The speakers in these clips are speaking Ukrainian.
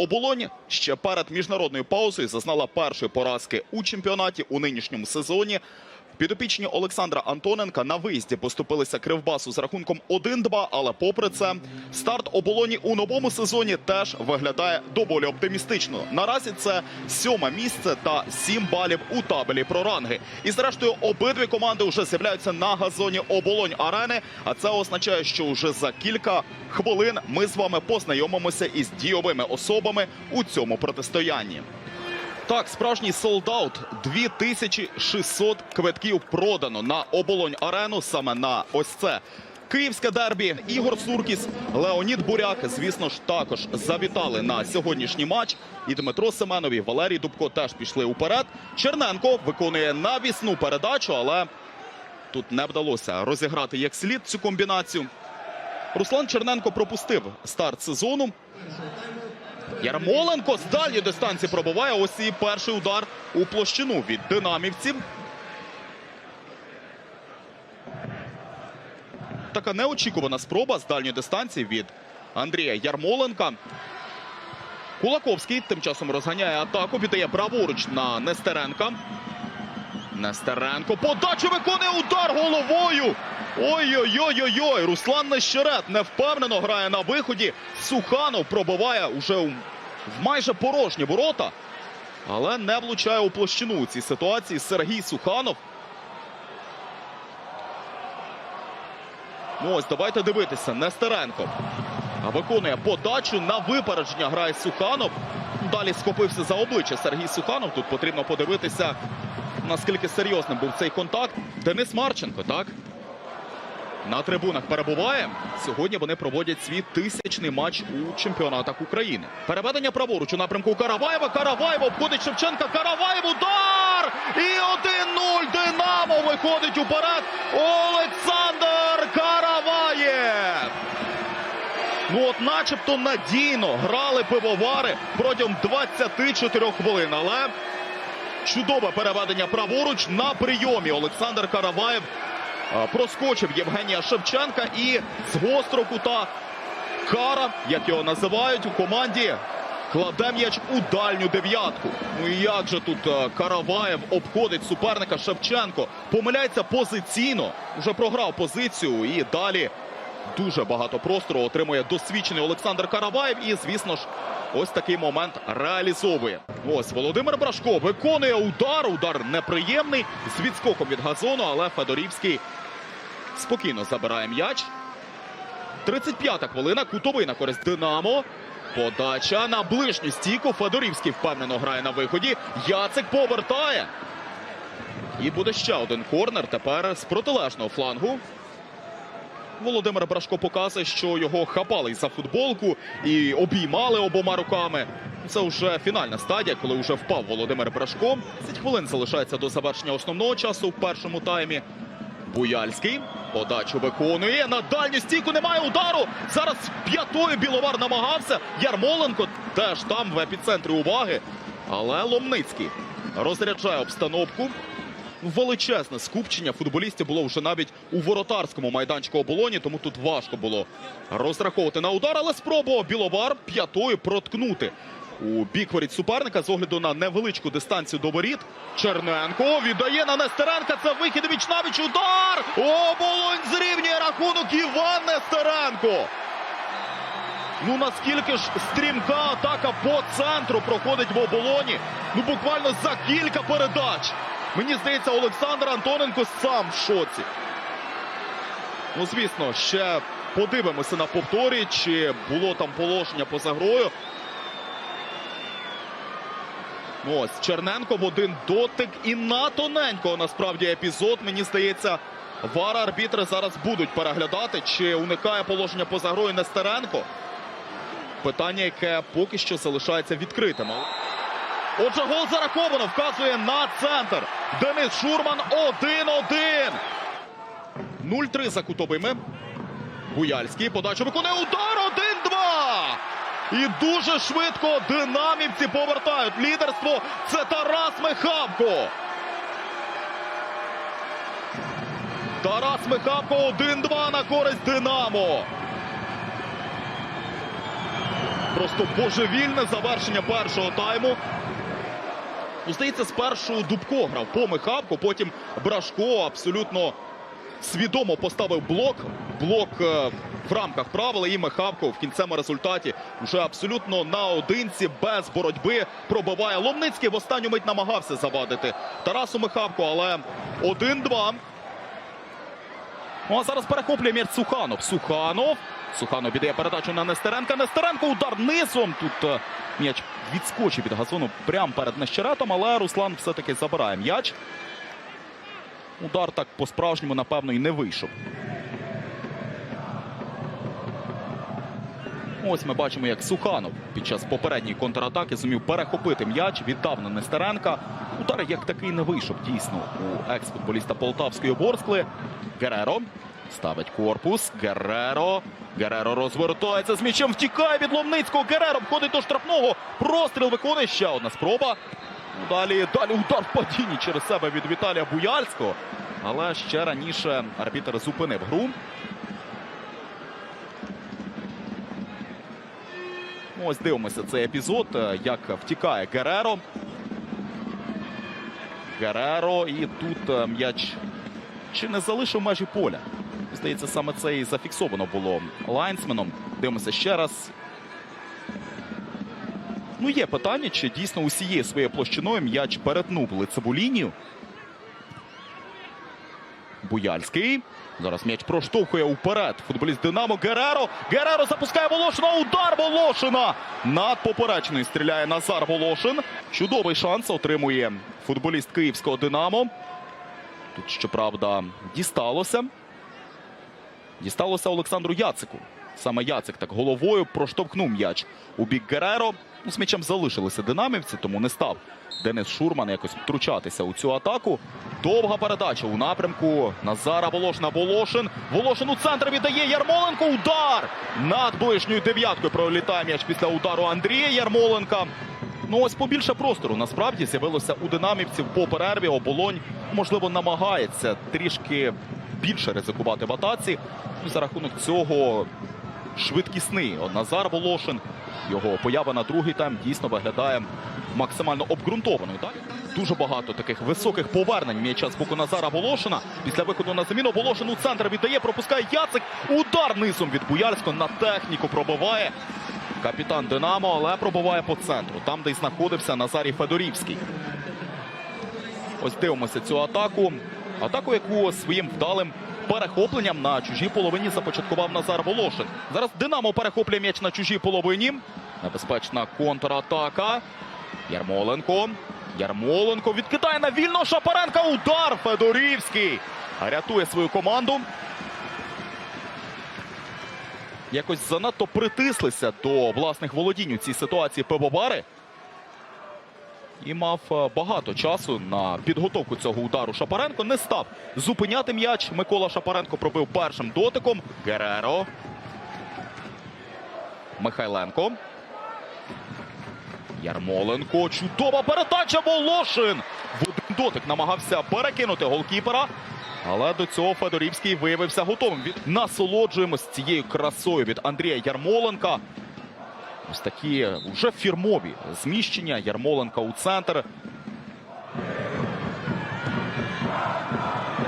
Оболонь ще перед міжнародною паузою зазнала першої поразки у чемпіонаті у нинішньому сезоні. Підопічні Олександра Антоненка на виїзді поступилися Кривбасу з рахунком 1-2, але попри це старт оболоні у новому сезоні теж виглядає доволі оптимістично. Наразі це сьоме місце та сім балів у табелі про ранги. І зрештою обидві команди вже з'являються на газоні оболонь арени. А це означає, що вже за кілька хвилин ми з вами познайомимося із дійовими особами у цьому протистоянні. Так, справжній солдаут. 2600 квитків продано на оболонь арену саме на ось це. Київське дербі Ігор Суркіс, Леонід Буряк, звісно ж, також завітали на сьогоднішній матч. І Дмитро Семенов, і Валерій Дубко теж пішли уперед. Черненко виконує навісну передачу, але тут не вдалося розіграти як слід цю комбінацію. Руслан Черненко пропустив старт сезону. Ярмоленко з дальньої дистанції пробиває. Ось і перший удар у площину від динамівців. Така неочікувана спроба з дальньої дистанції від Андрія Ярмоленка. Кулаковський тим часом розганяє атаку, віддає праворуч на Нестеренка. Нестеренко подачу виконує удар головою. Ой-ой-ой-ой-ой. Руслан Нещерет невпевнено грає на виході. Суханов пробиває уже в майже порожні ворота. Але не влучає у площину у цій ситуації Сергій Суханов. Ну ось давайте дивитися. Нестеренко виконує подачу на випередження. Грає Суханов. Далі схопився за обличчя Сергій Суханов. Тут потрібно подивитися, наскільки серйозним був цей контакт. Денис Марченко, так? На трибунах перебуває. Сьогодні вони проводять свій тисячний матч у чемпіонатах України. Переведення праворуч у напрямку Караваєва. Караваєв обходить Шевченка. Караваєв удар! І 1-0. Динамо виходить уперед. Олександр Караваєв. Ну от начебто надійно грали пивовари протягом 24 хвилин. Але чудове переведення праворуч на прийомі. Олександр Караваєв проскочив Євгенія Шевченка і з гострого кута Кара, як його називають у команді, кладе м'яч у дальню дев'ятку. Ну і як же тут Караваєв обходить суперника Шевченко? Помиляється позиційно, вже програв позицію і далі дуже багато простору отримує досвідчений Олександр Караваєв. І, звісно ж, ось такий момент реалізовує. Ось Володимир Брашко виконує удар. Удар неприємний з відскоком від газону, але Федорівський спокійно забирає м'яч. 35-та хвилина. Кутовий на користь Динамо. Подача на ближню стійку. Федорівський впевнено грає на виході. Яцик повертає. І буде ще один корнер. Тепер з протилежного флангу. Володимир Брашко показує, що його хапали за футболку і обіймали обома руками. Це вже фінальна стадія, коли вже впав Володимир Брашко. 10 хвилин залишається до завершення основного часу в першому таймі. Буяльський подачу виконує. На дальню стійку немає удару. Зараз п'ятою Біловар намагався. Ярмоленко теж там в епіцентрі уваги. Але Ломницький розряджає обстановку. Величезне скупчення футболістів було вже навіть у воротарському майданчику оболоні, тому тут важко було розраховувати на удар, але спробував Біловар п'ятою проткнути у бік воріт суперника з огляду на невеличку дистанцію до воріт. Черненко віддає на Нестеренка. Це вихід віч навіч удар! Оболонь зрівнює рахунок Іван Нестеренко. Ну наскільки ж стрімка атака по центру проходить в оболоні. Ну буквально за кілька передач. Мені здається, Олександр Антоненко сам в шоці. Ну, звісно, ще подивимося на повторі, чи було там положення поза грою. Ось Черненко в один дотик і на тоненького насправді епізод. Мені здається, вар арбітри зараз будуть переглядати, чи уникає положення поза грою Нестеренко. Питання, яке поки що залишається відкритим. Отже, гол зараховано. Вказує на центр. Денис Шурман 1-1. 0-3 за кутовими. Буяльський подачу виконує удар 1-2. І дуже швидко динамівці повертають лідерство. Це Тарас Михавко. Тарас Михавко 1-2 на користь Динамо. Просто божевільне завершення першого тайму. Ну, Здається, спершу Дубко грав по Михавку, потім Брашко абсолютно свідомо поставив блок. Блок е, в рамках правил і Михавко в кінцевому результаті вже абсолютно наодинці, без боротьби пробиває. Ломницький в останню мить намагався завадити Тарасу Михавку, але 1-2. Ну, а зараз перехоплює м'яч Суханов. Суханов. Суханов віддає передачу на Нестеренка. Нестеренко удар низом. Тут е, м'яч відскочив від газону прямо перед Нещеретом, але Руслан все-таки забирає м'яч. Удар так по-справжньому, напевно, і не вийшов. Ось ми бачимо, як Суханов під час попередньої контратаки зумів перехопити м'яч, віддав на Нестеренка. Удар як такий не вийшов дійсно у екс-футболіста Полтавської Борскли. Гереро ставить корпус. Гереро. Гереро розвертається з м'ячем. Втікає від Ломницького. Гереро входить до штрафного. Простріл виконує ще одна спроба. Далі, далі удар в падінні через себе від Віталія Буяльського. Але ще раніше арбітер зупинив гру. Ось дивимося цей епізод, е, як втікає Гереро. Гереро і тут е, м'яч чи не залишив межі поля. Здається, саме це і зафіксовано було лайнсменом. Дивимося ще раз. Ну, є питання, чи дійсно усією своєю площиною м'яч перетнув лицеву лінію. Буяльський. Зараз м'яч проштовхує уперед. Футболіст Динамо Гереро. Гереро запускає Волошина. Удар Волошина. Над поперечною стріляє Назар Волошин. Чудовий шанс отримує футболіст київського Динамо. Тут, щоправда, дісталося. Дісталося Олександру Яцику. Саме Яцик так головою проштовхнув м'яч у бік Гереро. Ну, з м'ячем залишилися динамівці, тому не став Денис Шурман якось втручатися у цю атаку. Довга передача у напрямку Назара Волошина. Волошин. Волошин у центр віддає Ярмоленко. Удар! Над ближньою дев'яткою пролітає м'яч після удару Андрія Ярмоленка. Ну ось побільше простору насправді з'явилося у динамівців по перерві. Оболонь, можливо, намагається трішки більше ризикувати в атаці. За рахунок цього швидкісний От Назар Волошин. Його поява на другий тайм дійсно виглядає максимально обґрунтованою. Так? Дуже багато таких високих повернень м'яча з боку Назара Волошина. Після виходу на заміну Волошин у центр віддає, пропускає Яцик. Удар низом від Буяльського на техніку пробиває. Капітан Динамо, але пробиває по центру, там, де й знаходився Назарій Федорівський. Ось дивимося цю атаку. Атаку, яку своїм вдалим перехопленням на чужій половині започаткував Назар Волошин. Зараз Динамо перехоплює м'яч на чужій половині. Небезпечна контратака. Ярмоленко. Ярмоленко відкидає на вільного Шапаренка. Удар Федорівський. Рятує свою команду. Якось занадто притислися до власних володінь у цій ситуації пивовари. І мав е, багато часу на підготовку цього удару. Шапаренко не став зупиняти м'яч. Микола Шапаренко пробив першим дотиком. Гереро. Михайленко. Ярмоленко. Чудова передача. Волошин. В один дотик намагався перекинути голкіпера. Але до цього Федорівський виявився готовим. Насолоджуємось цією красою від Андрія Ярмоленка. Ось такі вже фірмові зміщення. Ярмоленка у центр.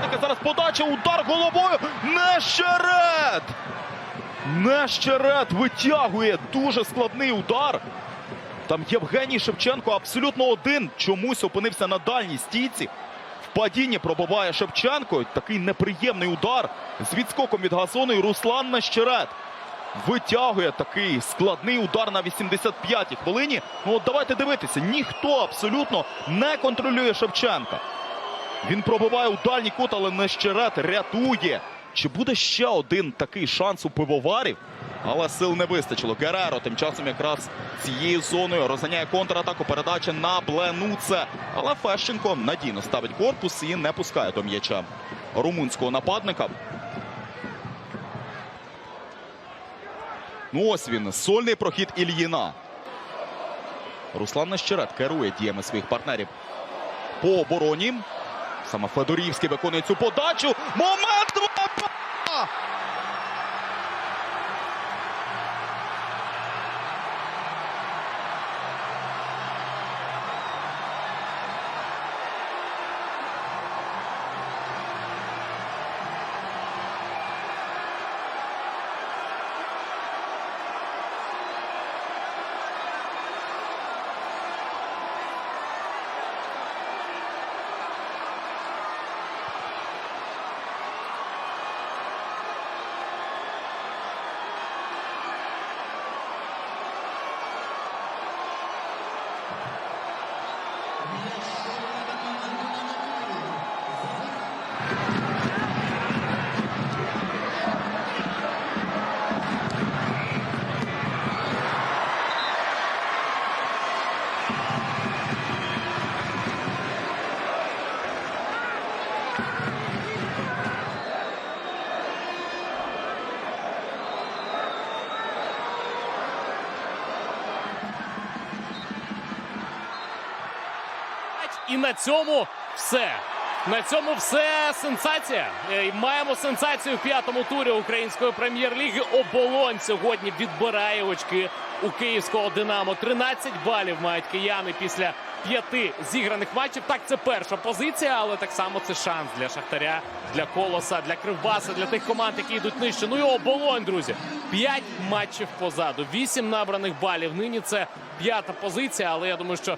Таке зараз подача, удар головою. Нещерет! Нещерет витягує дуже складний удар. Там Євгеній Шевченко абсолютно один чомусь опинився на дальній стійці. В падінні пробиває Шевченко. Такий неприємний удар з відскоком від газону. І Руслан Нещерет витягує такий складний удар на 85-й хвилині. Ну от давайте дивитися, ніхто абсолютно не контролює Шевченка. Він пробиває у дальній кут, але Нещерет рятує. Чи буде ще один такий шанс у пивоварів? Але сил не вистачило. Гереро тим часом якраз цією зоною розганяє контратаку. Передача на Бленуце. Але Фещенко надійно ставить корпус і не пускає до м'яча румунського нападника. Ну ось він, сольний прохід Ільїна. Руслан Нещерет керує діями своїх партнерів по обороні. Саме Федорівський виконує цю подачу. Момент! На цьому все. На цьому все сенсація. Е, Маємо сенсацію в п'ятому турі української прем'єр-ліги. Оболонь сьогодні відбирає очки у київського Динамо. 13 балів мають кияни після п'яти зіграних матчів. Так, це перша позиція, але так само це шанс для Шахтаря, для Колоса, для Кривбаса, для тих команд, які йдуть нижче. Ну і оболонь, друзі. П'ять матчів позаду, вісім набраних балів. Нині це п'ята позиція, але я думаю, що